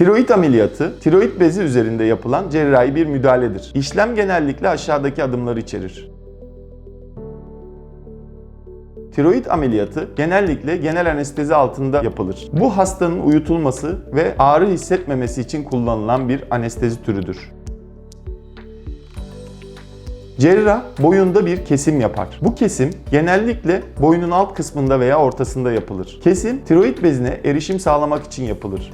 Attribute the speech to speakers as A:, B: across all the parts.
A: Tiroid ameliyatı, tiroid bezi üzerinde yapılan cerrahi bir müdahaledir. İşlem genellikle aşağıdaki adımları içerir. Tiroid ameliyatı genellikle genel anestezi altında yapılır. Bu hastanın uyutulması ve ağrı hissetmemesi için kullanılan bir anestezi türüdür. Cerrah boyunda bir kesim yapar. Bu kesim genellikle boynun alt kısmında veya ortasında yapılır. Kesim tiroid bezine erişim sağlamak için yapılır.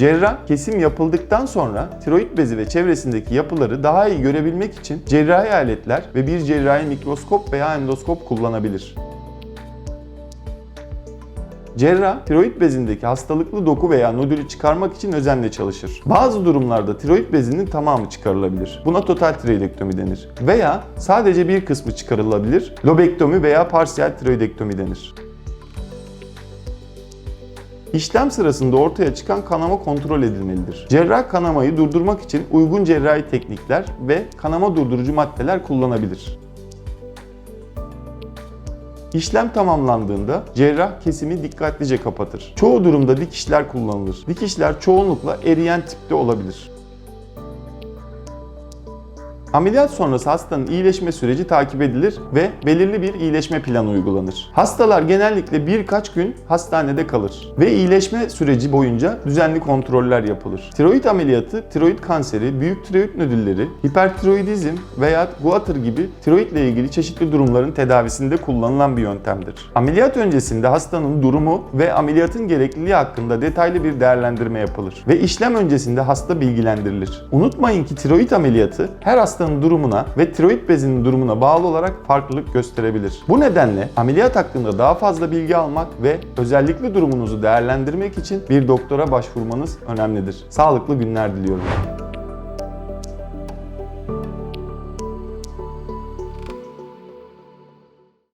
A: Cerrah kesim yapıldıktan sonra tiroid bezi ve çevresindeki yapıları daha iyi görebilmek için cerrahi aletler ve bir cerrahi mikroskop veya endoskop kullanabilir. Cerrah, tiroid bezindeki hastalıklı doku veya nodülü çıkarmak için özenle çalışır. Bazı durumlarda tiroid bezinin tamamı çıkarılabilir. Buna total tiroidektomi denir. Veya sadece bir kısmı çıkarılabilir. Lobektomi veya parsiyel tiroidektomi denir. İşlem sırasında ortaya çıkan kanama kontrol edilmelidir. Cerrah kanamayı durdurmak için uygun cerrahi teknikler ve kanama durdurucu maddeler kullanabilir. İşlem tamamlandığında cerrah kesimi dikkatlice kapatır. Çoğu durumda dikişler kullanılır. Dikişler çoğunlukla eriyen tipte olabilir. Ameliyat sonrası hastanın iyileşme süreci takip edilir ve belirli bir iyileşme planı uygulanır. Hastalar genellikle birkaç gün hastanede kalır ve iyileşme süreci boyunca düzenli kontroller yapılır. Tiroid ameliyatı, tiroid kanseri, büyük tiroid nodülleri, hipertiroidizm veya guatr gibi tiroidle ilgili çeşitli durumların tedavisinde kullanılan bir yöntemdir. Ameliyat öncesinde hastanın durumu ve ameliyatın gerekliliği hakkında detaylı bir değerlendirme yapılır ve işlem öncesinde hasta bilgilendirilir. Unutmayın ki tiroid ameliyatı her hastanın durumuna ve tiroid bezinin durumuna bağlı olarak farklılık gösterebilir. Bu nedenle ameliyat hakkında daha fazla bilgi almak ve özellikle durumunuzu değerlendirmek için bir doktora başvurmanız önemlidir. Sağlıklı günler diliyorum.